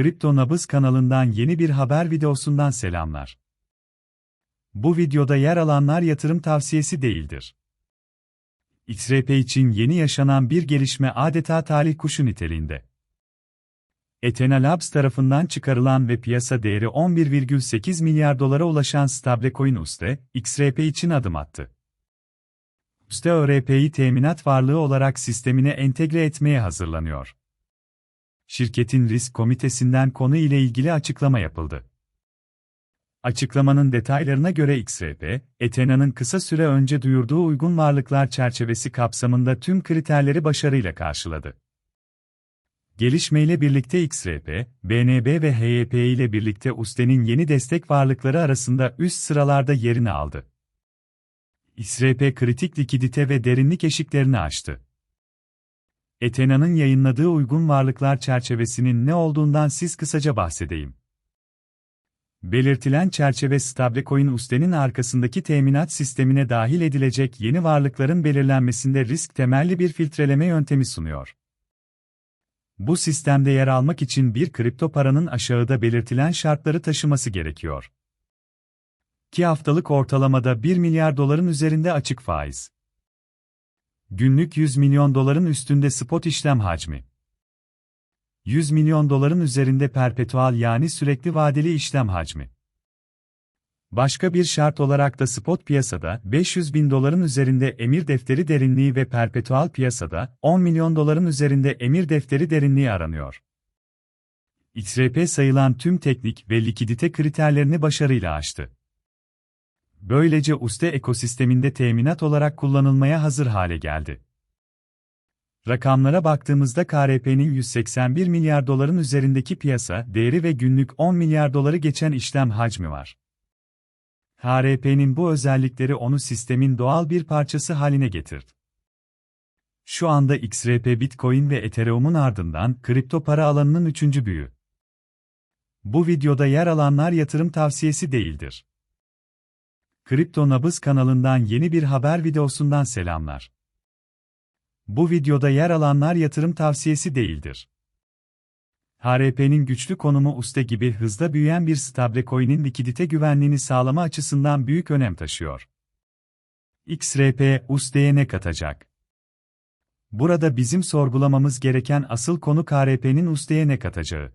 Kripto Nabız kanalından yeni bir haber videosundan selamlar. Bu videoda yer alanlar yatırım tavsiyesi değildir. XRP için yeni yaşanan bir gelişme adeta talih kuşu niteliğinde. Ethena Labs tarafından çıkarılan ve piyasa değeri 11,8 milyar dolara ulaşan stablecoin USDE, XRP için adım attı. USDE ÖRP'yi teminat varlığı olarak sistemine entegre etmeye hazırlanıyor şirketin risk komitesinden konu ile ilgili açıklama yapıldı. Açıklamanın detaylarına göre XRP, Ethena'nın kısa süre önce duyurduğu uygun varlıklar çerçevesi kapsamında tüm kriterleri başarıyla karşıladı. Gelişmeyle birlikte XRP, BNB ve HYP ile birlikte USDE'nin yeni destek varlıkları arasında üst sıralarda yerini aldı. XRP kritik likidite ve derinlik eşiklerini aştı. Ethena'nın yayınladığı uygun varlıklar çerçevesinin ne olduğundan siz kısaca bahsedeyim. Belirtilen çerçeve stablecoin USDE'nin arkasındaki teminat sistemine dahil edilecek yeni varlıkların belirlenmesinde risk temelli bir filtreleme yöntemi sunuyor. Bu sistemde yer almak için bir kripto paranın aşağıda belirtilen şartları taşıması gerekiyor. 2 haftalık ortalamada 1 milyar doların üzerinde açık faiz. Günlük 100 milyon doların üstünde spot işlem hacmi. 100 milyon doların üzerinde perpetual yani sürekli vadeli işlem hacmi. Başka bir şart olarak da spot piyasada 500 bin doların üzerinde emir defteri derinliği ve perpetual piyasada 10 milyon doların üzerinde emir defteri derinliği aranıyor. XRP sayılan tüm teknik ve likidite kriterlerini başarıyla aştı. Böylece USDE ekosisteminde teminat olarak kullanılmaya hazır hale geldi. Rakamlara baktığımızda KRP'nin 181 milyar doların üzerindeki piyasa değeri ve günlük 10 milyar doları geçen işlem hacmi var. KRP'nin bu özellikleri onu sistemin doğal bir parçası haline getirdi. Şu anda XRP Bitcoin ve Ethereum'un ardından kripto para alanının üçüncü büyüğü. Bu videoda yer alanlar yatırım tavsiyesi değildir. Kripto Nabız kanalından yeni bir haber videosundan selamlar. Bu videoda yer alanlar yatırım tavsiyesi değildir. HRP'nin güçlü konumu USDE gibi hızla büyüyen bir stablecoin'in likidite güvenliğini sağlama açısından büyük önem taşıyor. XRP, USDE'ye ne katacak? Burada bizim sorgulamamız gereken asıl konu KRP'nin USDE'ye ne katacağı.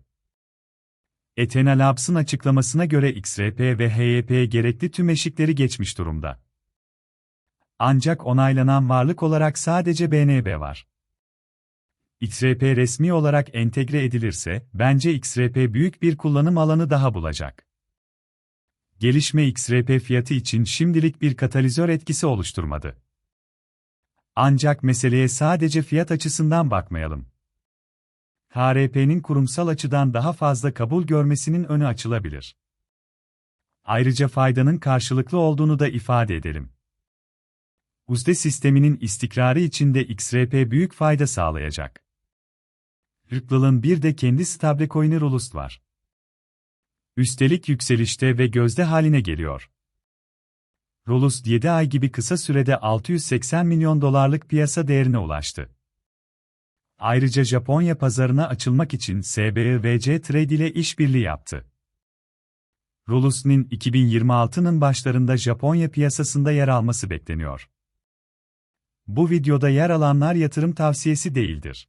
Ethena Labs'ın açıklamasına göre XRP ve HYP gerekli tüm eşikleri geçmiş durumda. Ancak onaylanan varlık olarak sadece BNB var. XRP resmi olarak entegre edilirse, bence XRP büyük bir kullanım alanı daha bulacak. Gelişme XRP fiyatı için şimdilik bir katalizör etkisi oluşturmadı. Ancak meseleye sadece fiyat açısından bakmayalım. KRP'nin kurumsal açıdan daha fazla kabul görmesinin önü açılabilir. Ayrıca faydanın karşılıklı olduğunu da ifade edelim. USDE sisteminin istikrarı için de XRP büyük fayda sağlayacak. Ripple'ın bir de kendi stablecoin'i Rulust var. Üstelik yükselişte ve gözde haline geliyor. Rolust 7 ay gibi kısa sürede 680 milyon dolarlık piyasa değerine ulaştı. Ayrıca Japonya pazarına açılmak için SBIVC Trade ile işbirliği yaptı. Rolus'nin 2026'nın başlarında Japonya piyasasında yer alması bekleniyor. Bu videoda yer alanlar yatırım tavsiyesi değildir.